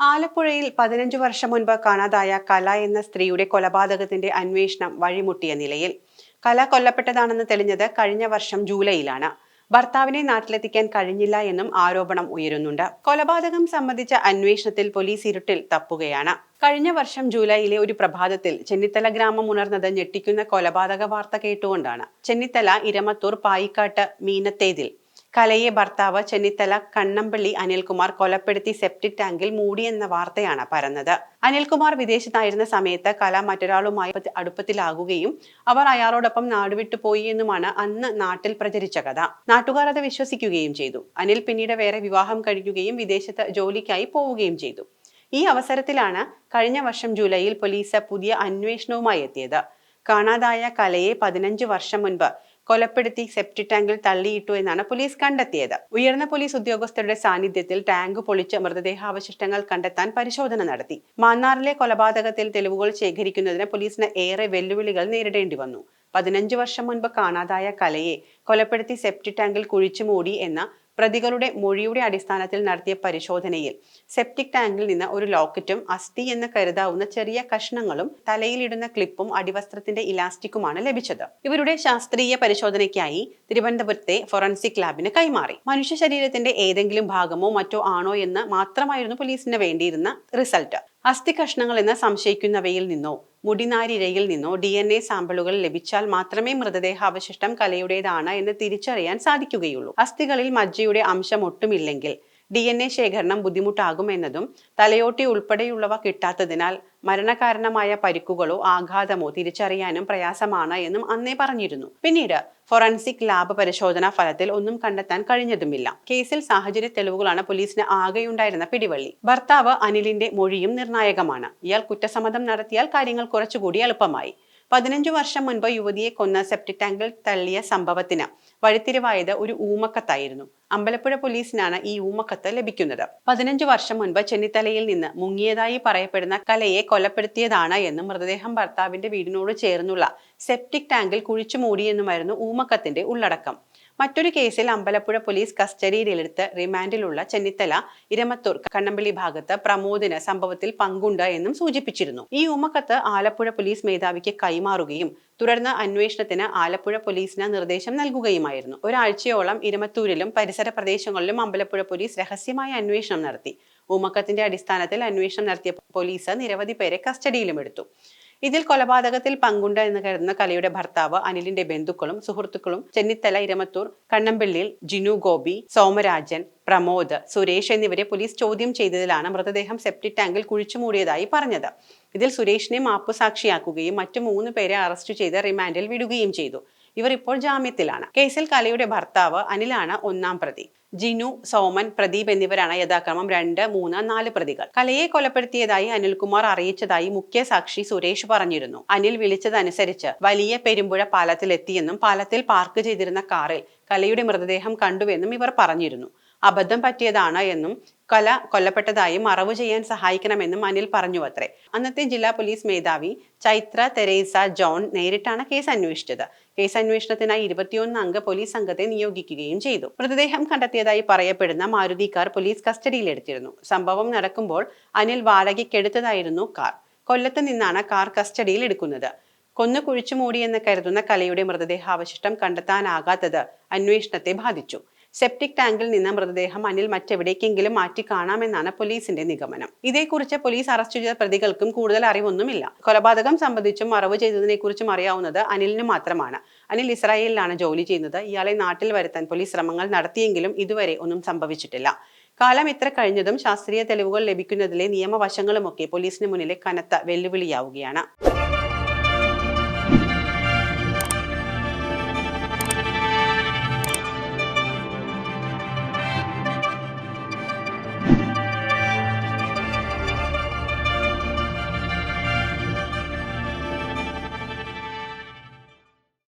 ആലപ്പുഴയിൽ പതിനഞ്ചു വർഷം മുൻപ് കാണാതായ കല എന്ന സ്ത്രീയുടെ കൊലപാതകത്തിന്റെ അന്വേഷണം വഴിമുട്ടിയ നിലയിൽ. കല കൊല്ലപ്പെട്ടതാണെന്ന് തെളിഞ്ഞത് കഴിഞ്ഞ വർഷം ജൂലൈയിലാണ്. ഭർത്താവിനെ നാട്ടിലെത്തിക്കാൻ കഴിഞ്ഞില്ല എന്നും ആരോപണം ഉയരുന്നുണ്ട്. കൊലപാതകം സംബന്ധിച്ച അന്വേഷണത്തിൽ പോലീസ് ഇരുട്ടിൽ തപ്പുകയാണ്. കഴിഞ്ഞ വർഷം ജൂലൈയിലെ ഒരു പ്രഭാതത്തിൽ ചെന്നിത്തല ഗ്രാമം ഉണർന്നത് ഞെട്ടിക്കുന്ന കൊലപാതക വാർത്ത കേട്ടുകൊണ്ടാണ്. ചെന്നിത്തല ഇരമത്തൂർ പായിക്കാട്ട് മീനത്തേതിൽ കലയെ ഭർത്താവ് ചെന്നിത്തല കണ്ണമ്പള്ളി അനിൽകുമാർ കൊലപ്പെടുത്തി സെപ്റ്റിക് ടാങ്കിൽ മൂടിയെന്ന വാർത്തയാണ് പരന്നത്. അനിൽകുമാർ വിദേശത്തായിരുന്ന സമയത്ത് കല മറ്റൊരാളുമായി അടുപ്പത്തിലാകുകയും അവർ അയാളോടൊപ്പം നാടുവിട്ടു പോയി എന്നുമാണ് അന്ന് നാട്ടിൽ പ്രചരിച്ച കഥ. നാട്ടുകാർ അത് വിശ്വസിക്കുകയും ചെയ്തു. അനിൽ പിന്നീട് വേറെ വിവാഹം കഴിക്കുകയും വിദേശത്ത് ജോലിക്കായി പോവുകയും ചെയ്തു. ഈ അവസരത്തിലാണ് കഴിഞ്ഞ വർഷം ജൂലൈയിൽ പോലീസ് പുതിയ അന്വേഷണവുമായി എത്തിയത്. കാണാതായ കലയെ പതിനഞ്ച് വർഷം മുൻപ് കൊലപ്പെടുത്തി സെപ്റ്റി ടാങ്കിൽ തള്ളിയിട്ടു എന്നാണ് പോലീസ് കണ്ടെത്തിയത്. ഉയർന്ന പോലീസ് ഉദ്യോഗസ്ഥരുടെ സാന്നിധ്യത്തിൽ ടാങ്ക് പൊളിച്ച് മൃതദേഹാവശിഷ്ടങ്ങൾ കണ്ടെത്താൻ പരിശോധന നടത്തി. മാന്നാറിലെ കൊലപാതകത്തിൽ തെളിവുകൾ ശേഖരിക്കുന്നതിന് പോലീസിന് ഏറെ വെല്ലുവിളികൾ നേരിടേണ്ടി വന്നു. പതിനഞ്ച് വർഷം മുൻപ് കാണാതായ കലയെ കൊലപ്പെടുത്തി സെപ്റ്റി ടാങ്കിൽ കുഴിച്ചു മൂടി എന്ന പ്രതികളുടെ മൊഴിയുടെ അടിസ്ഥാനത്തിൽ നടത്തിയ പരിശോധനയിൽ സെപ്റ്റിക് ടാങ്കിൽ നിന്ന് ഒരു ലോക്കറ്റും അസ്ഥി എന്ന് കരുതാവുന്ന ചെറിയ കഷ്ണങ്ങളും തലയിലിടുന്ന ക്ലിപ്പും അടിവസ്ത്രത്തിന്റെ ഇലാസ്റ്റിക്കുമാണ് ലഭിച്ചത്. ഇവരുടെ ശാസ്ത്രീയ പരിശോധനയ്ക്കായി തിരുവനന്തപുരത്തെ ഫോറൻസിക് ലാബിന് കൈമാറി. മനുഷ്യ ശരീരത്തിന്റെ ഏതെങ്കിലും ഭാഗമോ മറ്റോ ആണോ എന്ന് മാത്രമായിരുന്നു പോലീസിന് വേണ്ടിയിരുന്ന റിസൾട്ട് അസ്ഥി കഷ്ണങ്ങൾ എന്ന് സംശയിക്കുന്നവയിൽ നിന്നോ മുടിനാരിരയിൽ നിന്നോ ഡി എൻ എ സാമ്പിളുകൾ ലഭിച്ചാൽ മാത്രമേ മൃതദേഹാവശിഷ്ടം കലയുടേതാണ് എന്ന് തിരിച്ചറിയാൻ സാധിക്കുകയുള്ളൂ. അസ്ഥികളിൽ മജ്ജയുടെ അംശം ഒട്ടുമില്ലെങ്കിൽ ഡി എൻ എ ശേഖരണം ബുദ്ധിമുട്ടാകുമെന്നതും തലയോട്ടി ഉൾപ്പെടെയുള്ളവ കിട്ടാത്തതിനാൽ മരണകാരണമായ പരിക്കുകളോ ആഘാതമോ തിരിച്ചറിയാനും പ്രയാസമാണ് എന്നും അന്നേ പറഞ്ഞിരുന്നു. പിന്നീട് ഫോറൻസിക് ലാബ് പരിശോധനാ ഫലത്തിൽ ഒന്നും കണ്ടെത്താൻ കഴിഞ്ഞതുമില്ല. കേസിൽ സാഹചര്യ തെളിവുകളാണ് പോലീസിന് ആകെയുണ്ടായിരുന്ന പിടിവള്ളി. ഭർത്താവ് അനിലിന്റെ മൊഴിയും നിർണായകമാണ്. ഇയാൾ കുറ്റസമ്മതം നടത്തിയാൽ കാര്യങ്ങൾ കുറച്ചുകൂടി എളുപ്പമായി. പതിനഞ്ചു വർഷം മുൻപ് യുവതിയെ കൊന്ന സെപ്റ്റിക് ടാങ്കിൽ തള്ളിയ സംഭവത്തിന് വഴിത്തിരിവായത് ഒരു ഊമക്കത്തായിരുന്നു. അമ്പലപ്പുഴ പോലീസിനാണ് ഈ ഊമക്കത്ത് ലഭിക്കുന്നത്. പതിനഞ്ചു വർഷം മുൻപ് ചെന്നിത്തലയിൽ നിന്ന് മുങ്ങിയതായി പറയപ്പെടുന്ന കലയെ കൊലപ്പെടുത്തിയതാണ് എന്ന് മൃതദേഹം ഭർത്താവിന്റെ വീടിനോട് ചേർന്നുള്ള സെപ്റ്റിക് ടാങ്കിൽ കുഴിച്ചു മൂടിയെന്നുമായിരുന്നു ഊമക്കത്തിന്റെ ഉള്ളടക്കം. മറ്റൊരു കേസിൽ അമ്പലപ്പുഴ പോലീസ് കസ്റ്റഡിയിലെടുത്ത് റിമാൻഡിലുള്ള ചെന്നിത്തല ഇരമത്തൂർ കണ്ണമ്പള്ളി ഭാഗത്ത് പ്രമോദിന് സംഭവത്തിൽ പങ്കുണ്ട് എന്നും സൂചിപ്പിച്ചിരുന്നു. ഈ ഉമ്മക്കത്ത് ആലപ്പുഴ പോലീസ് മേധാവിക്ക് കൈമാറുകയും തുടർന്ന് അന്വേഷണത്തിന് ആലപ്പുഴ പോലീസിന് നിർദ്ദേശം നൽകുകയുമായിരുന്നു. ഒരാഴ്ചയോളം ഇരമത്തൂരിലും പരിസര പ്രദേശങ്ങളിലും അമ്പലപ്പുഴ പോലീസ് രഹസ്യമായ അന്വേഷണം നടത്തി. ഉമ്മക്കത്തിന്റെ അടിസ്ഥാനത്തിൽ അന്വേഷണം നടത്തിയ പോലീസ് നിരവധി പേരെ കസ്റ്റഡിയിലും എടുത്തു. ഇതിൽ കൊലപാതകത്തിൽ പങ്കുണ്ട് എന്ന് കരുതുന്ന കലയുടെ ഭർത്താവ് അനിലിന്റെ ബന്ധുക്കളും സുഹൃത്തുക്കളും ചെന്നിത്തല ഇരമത്തൂർ കണ്ണമ്പള്ളിയിൽ ജിനു ഗോപി സോമരാജൻ പ്രമോദ് സുരേഷ് എന്നിവരെ പോലീസ് ചോദ്യം ചെയ്തതിലാണ് മൃതദേഹം സെപ്റ്റിക് ടാങ്കിൽ കുഴിച്ചുമൂടിയതായി പറഞ്ഞത്. ഇതിൽ സുരേഷിനെ മാപ്പുസാക്ഷിയാക്കുകയും മറ്റു മൂന്ന് പേരെ അറസ്റ്റ് ചെയ്ത് റിമാൻഡിൽ വിടുകയും ചെയ്തു. ഇവർ ഇപ്പോൾ ജാമ്യത്തിലാണ്. കേസിൽ കലയുടെ ഭർത്താവ് അനിലാണ് ഒന്നാം പ്രതി. ജിനു സോമൻ പ്രദീപ് എന്നിവരാണ് യഥാക്രമം രണ്ട് മൂന്ന് നാല് പ്രതികൾ. കലയെ കൊലപ്പെടുത്തിയതായി അനിൽകുമാർ അറിയിച്ചതായി മുഖ്യ സാക്ഷി സുരേഷ് പറഞ്ഞിരുന്നു. അനിൽ വിളിച്ചതനുസരിച്ച് വലിയ പെരുമ്പുഴ പാലത്തിലെത്തിയെന്നും പാലത്തിൽ പാർക്ക് ചെയ്തിരുന്ന കാറിൽ കലയുടെ മൃതദേഹം കണ്ടുവെന്നും ഇവർ പറഞ്ഞിരുന്നു. അബദ്ധം പറ്റിയതാണ് എന്നും കല കൊല്ലപ്പെട്ടതായും അറിവ് ചെയ്യാൻ സഹായിക്കണമെന്നും അനിൽ പറഞ്ഞു അത്രേ അന്നത്തെ ജില്ലാ പോലീസ് മേധാവി ചൈത്ര തെരേസ ജോൺ നേരിട്ടാണ് കേസ് അന്വേഷിച്ചത്. കേസ് അന്വേഷണത്തിനായി ഇരുപത്തിയൊന്ന് അംഗ പോലീസ് സംഘത്തെ നിയോഗിക്കുകയും ചെയ്തു. മൃതദേഹം കണ്ടെത്തിയതായി പറയപ്പെടുന്ന മാരുതി കാർ പോലീസ് കസ്റ്റഡിയിലെടുത്തിരുന്നു സംഭവം നടക്കുമ്പോൾ അനിൽ വാടകയ്ക്കെടുത്തതായിരുന്നു കാർ. കൊല്ലത്ത് നിന്നാണ് കാർ കസ്റ്റഡിയിൽ എടുക്കുന്നത്. കൊന്നു കുഴിച്ചു മൂടിയെന്ന് കരുതുന്ന കലയുടെ മൃതദേഹാവശിഷ്ടം കണ്ടെത്താനാകാത്തത് അന്വേഷണത്തെ ബാധിച്ചു. സെപ്റ്റിക് ടാങ്കിൽ നിന്ന് മൃതദേഹം അനിൽ മറ്റെവിടേക്കെങ്കിലും മാറ്റി കാണാമെന്നാണ് പോലീസിന്റെ നിഗമനം. ഇതേക്കുറിച്ച് പോലീസ് അറസ്റ്റ് ചെയ്ത പ്രതികൾക്കും കൂടുതൽ അറിവൊന്നുമില്ല. കൊലപാതകം സംബന്ധിച്ചും മറവ് ചെയ്തതിനെ കുറിച്ചും അറിയാവുന്നത് അനിലിന് മാത്രമാണ്. അനിൽ ഇസ്രായേലിലാണ് ജോലി ചെയ്യുന്നത്. ഇയാളെ നാട്ടിൽ വരുത്താൻ പോലീസ് ശ്രമങ്ങൾ നടത്തിയെങ്കിലും ഇതുവരെ ഒന്നും സംഭവിച്ചിട്ടില്ല. കാലം ഇത്ര കഴിഞ്ഞതും ശാസ്ത്രീയ തെളിവുകൾ ലഭിക്കുന്നതിലെ നിയമവശങ്ങളുമൊക്കെ പോലീസിന് മുന്നിലെ കനത്ത വെല്ലുവിളിയാവുകയാണ്.